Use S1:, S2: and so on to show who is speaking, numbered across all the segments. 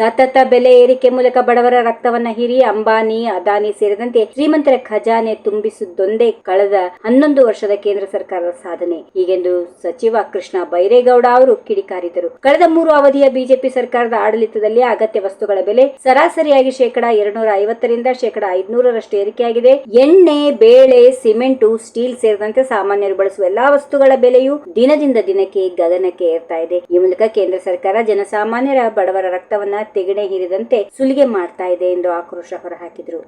S1: ಸತತ ಬೆಲೆ ಏರಿಕೆ ಮೂಲಕ ಬಡವರ ರಕ್ತವನ್ನ ಹೀರಿ ಅಂಬಾನಿ, ಅದಾನಿ ಸೇರಿದಂತೆ ಶ್ರೀಮಂತರ ಖಜಾನೆ ತುಂಬಿಸಿದ್ದೊಂದೇ ಕಳೆದ ಹನ್ನೊಂದು ವರ್ಷದ ಕೇಂದ್ರ ಸರ್ಕಾರದ ಸಾಧನೆ. ಹೀಗೆಂದು ಸಚಿವ ಕೃಷ್ಣ ಬೈರೇಗೌಡ ಅವರು ಕಿಡಿಕಾರಿದರು. ಕಳೆದ ಮೂರು ಅವಧಿಯ ಬಿಜೆಪಿ ಸರ್ಕಾರದ ಆಡಳಿತದಲ್ಲಿ ಅಗತ್ಯ ವಸ್ತುಗಳ ಬೆಲೆ ಸರಾಸರಿಯಾಗಿ ಶೇಕಡಾ ಎರಡ್ನೂರ ಐವತ್ತರಿಂದ ಶೇಕಡ ಐದ್ನೂರರಷ್ಟು ಏರಿಕೆಯಾಗಿದೆ. ಎಣ್ಣೆ, ಬೇಳೆ, ಸಿಮೆಂಟು, ಸ್ಟೀಲ್ ಸೇರಿದಂತೆ ಸಾಮಾನ್ಯರು ಬಳಸುವ ಎಲ್ಲಾ ವಸ್ತುಗಳ ಬೆಲೆಯು ದಿನದಿಂದ ದಿನಕ್ಕೆ ಗಗನಕ್ಕೆ ಏರ್ತಾ ಇದೆ. ಈ ಮೂಲಕ ಕೇಂದ್ರ ಸರ್ಕಾರ ಜನಸಾಮಾನ್ಯರ ಬಡವರ ರಕ್ತವನ್ನ ತೆಗಣೆ ಹಿರಿದಂತೆ ಸುಲಿಗೆ ಮಾಡ್ತಾ ಇದೆ ಎಂದು ಆಕ್ರೋಶ ಹೊರಹಾಕಿದರು.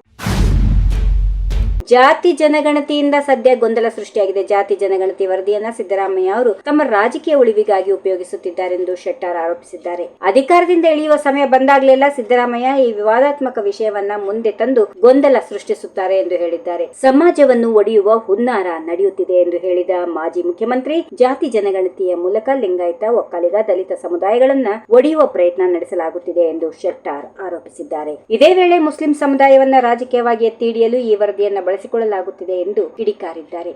S1: ಜಾತಿ ಜನಗಣತಿಯಿಂದ ಸದ್ಯ ಗೊಂದಲ ಸೃಷ್ಟಿಯಾಗಿದೆ. ಜಾತಿ ಜನಗಣತಿ ವರದಿಯನ್ನ ಸಿದ್ದರಾಮಯ್ಯ ಅವರು ತಮ್ಮ ರಾಜಕೀಯ ಉಳಿವಿಗಾಗಿ ಉಪಯೋಗಿಸುತ್ತಿದ್ದಾರೆಂದು ಶೆಟ್ಟಾರ್ ಆರೋಪಿಸಿದ್ದಾರೆ. ಅಧಿಕಾರದಿಂದ ಇಳಿಯುವ ಸಮಯ ಬಂದಾಗಲೆಲ್ಲ ಸಿದ್ದರಾಮಯ್ಯ ಈ ವಿವಾದಾತ್ಮಕ ವಿಷಯವನ್ನ ಮುಂದೆ ತಂದು ಗೊಂದಲ ಸೃಷ್ಟಿಸುತ್ತಾರೆ ಎಂದು ಹೇಳಿದ್ದಾರೆ. ಸಮಾಜವನ್ನು ಒಡೆಯುವ ಹುನ್ನಾರ ನಡೆಯುತ್ತಿದೆ ಎಂದು ಹೇಳಿದ ಮಾಜಿ ಮುಖ್ಯಮಂತ್ರಿ, ಜಾತಿ ಜನಗಣತಿಯ ಮೂಲಕ ಲಿಂಗಾಯತ, ಒಕ್ಕಲಿಗ, ದಲಿತ ಸಮುದಾಯಗಳನ್ನ ಒಡೆಯುವ ಪ್ರಯತ್ನ ನಡೆಸಲಾಗುತ್ತಿದೆ ಎಂದು ಶೆಟ್ಟಾರ್ ಆರೋಪಿಸಿದ್ದಾರೆ. ಇದೇ ವೇಳೆ ಮುಸ್ಲಿಂ ಸಮುದಾಯವನ್ನ ರಾಜಕೀಯವಾಗಿ ಎತ್ತಿ ಹಿಡಿಯಲು ಈ ವರದಿಯನ್ನ ಬಳಸಿಕೊಳ್ಳಲಾಗುತ್ತಿದೆ ಎಂದು ಕಿಡಿಕಾರಿದ್ದಾರೆ.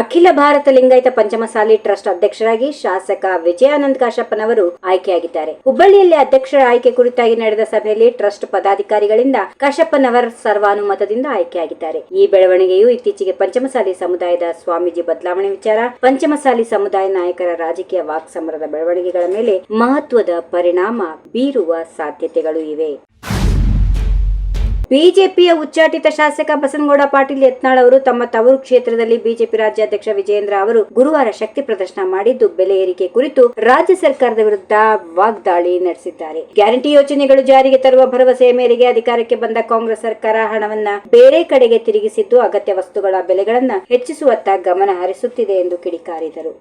S1: ಅಖಿಲ ಭಾರತ ಲಿಂಗಾಯತ ಪಂಚಮಸಾಲಿ ಟ್ರಸ್ಟ್ ಅಧ್ಯಕ್ಷರಾಗಿ ಶಾಸಕ ವಿಜಯಾನಂದ ಕಾಶಪ್ಪನವರು ಆಯ್ಕೆಯಾಗಿದ್ದಾರೆ. ಹುಬ್ಬಳ್ಳಿಯಲ್ಲಿ ಅಧ್ಯಕ್ಷರ ಆಯ್ಕೆ ಕುರಿತಾಗಿ ನಡೆದ ಸಭೆಯಲ್ಲಿ ಟ್ರಸ್ಟ್ ಪದಾಧಿಕಾರಿಗಳಿಂದ ಕಾಶಪ್ಪನವರ್ ಸರ್ವಾನುಮತದಿಂದ ಆಯ್ಕೆಯಾಗಿದ್ದಾರೆ. ಈ ಬೆಳವಣಿಗೆಯು ಇತ್ತೀಚೆಗೆ ಪಂಚಮಸಾಲಿ ಸಮುದಾಯದ ಸ್ವಾಮೀಜಿ ಬದಲಾವಣೆ ವಿಚಾರ, ಪಂಚಮಸಾಲಿ ಸಮುದಾಯ ನಾಯಕರ ರಾಜಕೀಯ ವಾಕ್ಸಮರದ ಬೆಳವಣಿಗೆಗಳ ಮೇಲೆ ಮಹತ್ವದ ಪರಿಣಾಮ ಬೀರುವ ಸಾಧ್ಯತೆಗಳು ಇವೆ. ಬಿಜೆಪಿಯ ಉಚ್ಚಾಟಿತ ಶಾಸಕ ಬಸನಗೌಡ ಪಾಟೀಲ್ ಯತ್ನಾಳ್ ಅವರು ತಮ್ಮ ತವರು ಕ್ಷೇತ್ರದಲ್ಲಿ ಬಿಜೆಪಿ ರಾಜ್ಯಾಧ್ಯಕ್ಷ ವಿಜಯೇಂದ್ರ ಅವರು ಗುರುವಾರ ಶಕ್ತಿ ಪ್ರದರ್ಶನ ಮಾಡಿದ್ದು ಬೆಲೆ ಏರಿಕೆ ಕುರಿತು ರಾಜ್ಯ ಸರ್ಕಾರದ ವಿರುದ್ಧ ವಾಗ್ದಾಳಿ ನಡೆಸಿದ್ದಾರೆ. ಗ್ಯಾರಂಟಿ ಯೋಜನೆಗಳು ಜಾರಿಗೆ ತರುವ ಭರವಸೆಯ ಮೇರೆಗೆ ಅಧಿಕಾರಕ್ಕೆ ಬಂದ ಕಾಂಗ್ರೆಸ್ ಸರ್ಕಾರ ಹಣವನ್ನ ಬೇರೆ ಕಡೆಗೆ ತಿರುಗಿಸಿದ್ದು ಅಗತ್ಯ ವಸ್ತುಗಳ ಬೆಲೆಗಳನ್ನ ಹೆಚ್ಚಿಸುವತ್ತ ಗಮನ ಹರಿಸುತ್ತಿದೆ ಎಂದು ಕಿಡಿಕಾರಿದರು.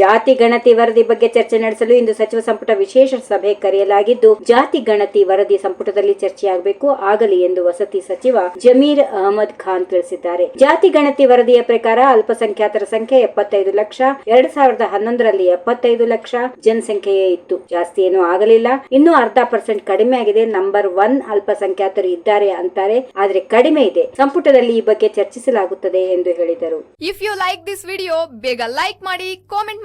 S1: ಜಾತಿ ಗಣತಿ ವರದಿ ಬಗ್ಗೆ ಚರ್ಚೆ ನಡೆಸಲು ಇಂದು ಸಚಿವ ಸಂಪುಟ ವಿಶೇಷ ಸಭೆ ಕರೆಯಲಾಗಿದ್ದು, ಜಾತಿ ಗಣತಿ ವರದಿ ಸಂಪುಟದಲ್ಲಿ ಚರ್ಚೆಯಾಗಬೇಕು, ಆಗಲಿ ಎಂದು ವಸತಿ ಸಚಿವ ಜಮೀರ್ ಅಹಮದ್ ಖಾನ್ ತಿಳಿಸಿದ್ದಾರೆ. ಜಾತಿ ಗಣತಿ ವರದಿಯ ಪ್ರಕಾರ ಅಲ್ಪಸಂಖ್ಯಾತರ ಸಂಖ್ಯೆ ಎಪ್ಪತ್ತೈದು ಲಕ್ಷ, ಎರಡ್ ಸಾವಿರದ ಹನ್ನೊಂದರಲ್ಲಿ ಎಪ್ಪತ್ತೈದು ಲಕ್ಷ ಜನಸಂಖ್ಯೆಯೇ ಇತ್ತು. ಜಾಸ್ತಿ ಏನೂ ಆಗಲಿಲ್ಲ. ಇನ್ನೂ ಅರ್ಧ ಪರ್ಸೆಂಟ್ ಕಡಿಮೆ ಆಗಿದೆ. ನಂಬರ್ ಒನ್ ಅಲ್ಪಸಂಖ್ಯಾತರು ಇದ್ದಾರೆ ಅಂತಾರೆ. ಆದ್ರೆ ಕಡಿಮೆ ಇದೆ. ಸಂಪುಟದಲ್ಲಿ ಈ ಬಗ್ಗೆ ಚರ್ಚಿಸಲಾಗುತ್ತದೆ ಎಂದು ಹೇಳಿದರು.
S2: If you like this video ಬೇಗ ಲೈಕ್ ಮಾಡಿ ಕಾಮೆಂಟ್